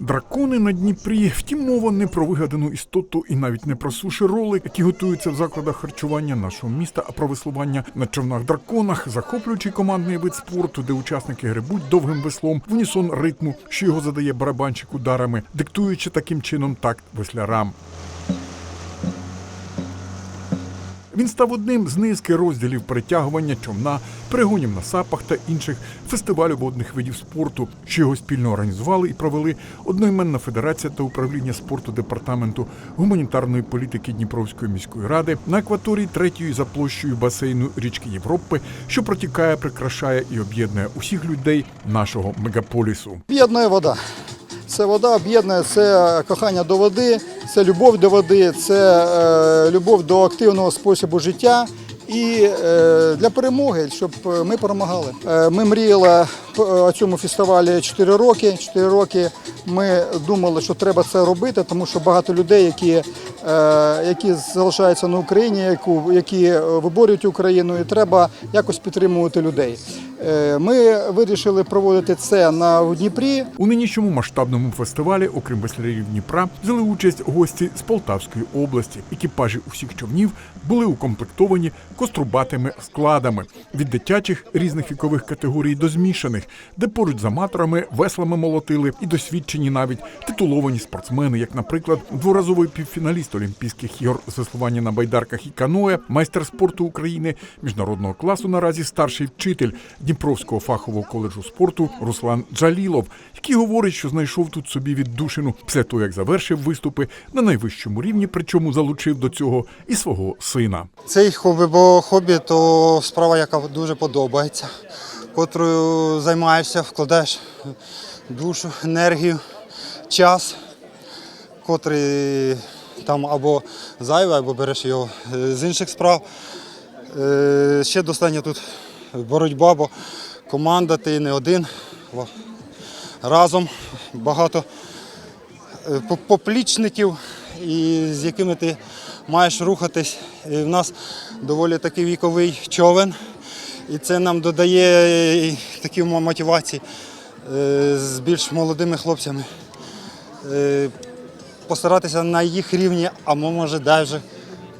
Дракони на Дніпрі, втім, мова не про вигадану істоту і навіть не про суші роли, які готуються в закладах харчування нашого міста, а про веслування на човнах драконах, захоплюючий командний вид спорту, де учасники грибуть довгим веслом в унісон ритму, що його задає барабанщик ударами, диктуючи таким чином такт веслярам. Він став одним з низки розділів перетягування човна, перегонів на сапах та інших фестивалю водних видів спорту, що його спільно організували і провели одноіменна федерація та управління спорту департаменту гуманітарної політики Дніпровської міської ради на акваторії третьої за площею басейну річки Європи, що протікає, прикрашає і об'єднує усіх людей нашого мегаполісу. Об'єднує вода. Це вода об'єднує це кохання до води, це любов до води, це е, любов до активного способу життя. І е, для перемоги, щоб ми перемагали. Е, Ми мріяли о цьому фестивалі 4 роки. 4 роки ми думали, що треба це робити, тому що багато людей, які, е, які залишаються на Україні, яку- які виборюють Україну, і треба якось підтримувати людей. Е, Ми вирішили проводити це на Дніпрі. У нинішньому масштабному фестивалі, окрім веслярів Дніпра, взяли участь гості з Полтавської області. Екіпажі усіх човнів були укомплектовані кострубатими складами від дитячих різних вікових категорій до змішаних, де поруч з аматорами веслами молотили і досвідчені навіть титуловані спортсмени, як, наприклад, дворазовий півфіналіст Олімпійських ігор з веслування на байдарках і каноe, майстер спорту України міжнародного класу наразі старший вчитель Дніпровського фахового коледжу спорту Руслан Джалілов, який говорить, що знайшов тут собі віддушину після того, як завершив виступи на найвищому рівні, причому залучив до цього і свого сина. Цей хобі, бо хобі то справа, яка дуже подобається, котрою займаєшся, вкладаєш душу, енергію, час, котрий там або зайвий, або береш його е, з інших справ. Е, Ще достатньо тут боротьба, бо команда, ти не один. Разом багато е, поплічників, з якими ти маєш рухатись. І в нас доволі такий віковий човен, і це нам додає такі мотивації е, з більш молодими хлопцями. Е, Постаратися на їх рівні, а може навіть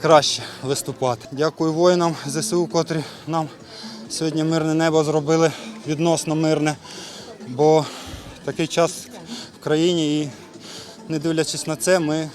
краще виступати. Дякую воїнам ЗСУ, котрі нам сьогодні мирне небо зробили відносно мирне, бо такий час в країні і не дивлячись на це, ми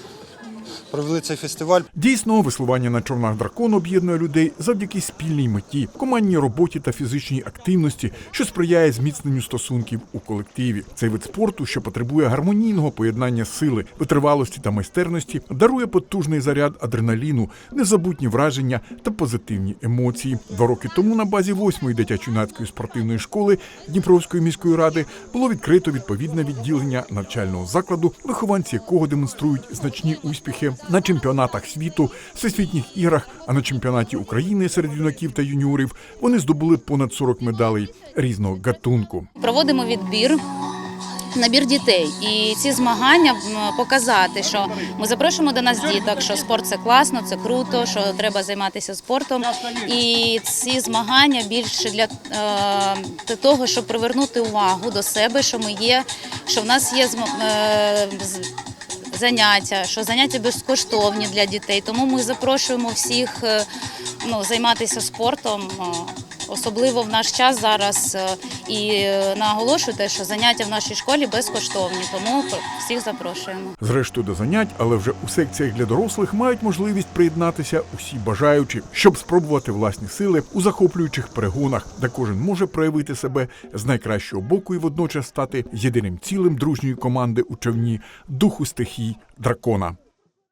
провели цей фестиваль. Дійсно, веслування на човнах дракон об'єднує людей завдяки спільній меті, командній роботі та фізичній активності, що сприяє зміцненню стосунків у колективі. Цей вид спорту, що потребує гармонійного поєднання сили, витривалості та майстерності, дарує потужний заряд адреналіну, незабутні враження та позитивні емоції. Два роки тому на базі 8-ї дитячо-юнацької спортивної школи Дніпровської міської ради було відкрито відповідне відділення навчального закладу, вихованці якого демонструють значні успіхи на чемпіонатах світу, всесвітніх іграх, а на чемпіонаті України серед юнаків та юніорів вони здобули понад 40 медалей різного гатунку. проводимо відбір. Набір дітей і ці змагання показати, що ми запрошуємо до нас діток, що спорт це класно, це круто, що треба займатися спортом. І ці змагання більше для е, того, щоб привернути увагу до себе, що ми є, що в нас є е, заняття, що заняття безкоштовні для дітей. Тому ми запрошуємо всіх е, ну, займатися спортом. Особливо в наш час зараз е, і е, наголошую те, що заняття в нашій школі безкоштовні, тому всіх запрошуємо. Зрештою до занять, але вже у секціях для дорослих мають можливість приєднатися усі бажаючі, щоб спробувати власні сили у захоплюючих перегонах, де кожен може проявити себе з найкращого боку і водночас стати єдиним цілим дружньої команди у човні духу стихій дракона.